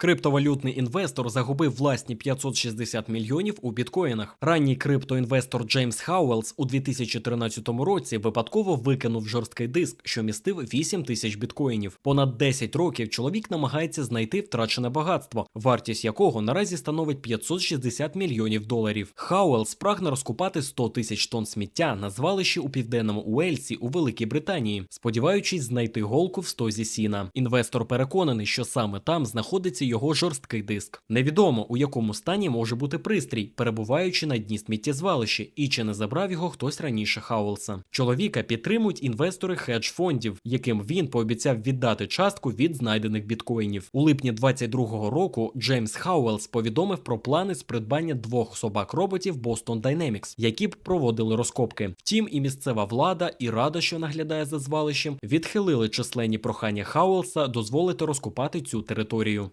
Криптовалютний інвестор загубив власні 560 мільйонів у біткоїнах. Ранній криптоінвестор Джеймс Хауелс у 2013 році випадково викинув жорсткий диск, що містив 8 тисяч біткоїнів. Понад 10 років чоловік намагається знайти втрачене багатство, вартість якого наразі становить 560 мільйонів доларів. Хауелс прагне розкупати 100 тисяч тонн сміття на звалищі у південному Уельсі у Великій Британії, сподіваючись знайти голку в стозі сіна. Інвестор переконаний, що саме там знаходиться його жорсткий диск. Невідомо у якому стані може бути пристрій, перебуваючи на дні сміттєзвалища, і чи не забрав його хтось раніше Хауелса. Чоловіка підтримують інвестори хедж-фондів, яким він пообіцяв віддати частку від знайдених біткоїнів. У липні 22-го року Джеймс Хауелс повідомив про плани з придбання двох собак-роботів Boston Dynamics, які б проводили розкопки. Втім, і місцева влада, і рада, що наглядає за звалищем, відхилили численні прохання Хауелса дозволити розкопати цю територію.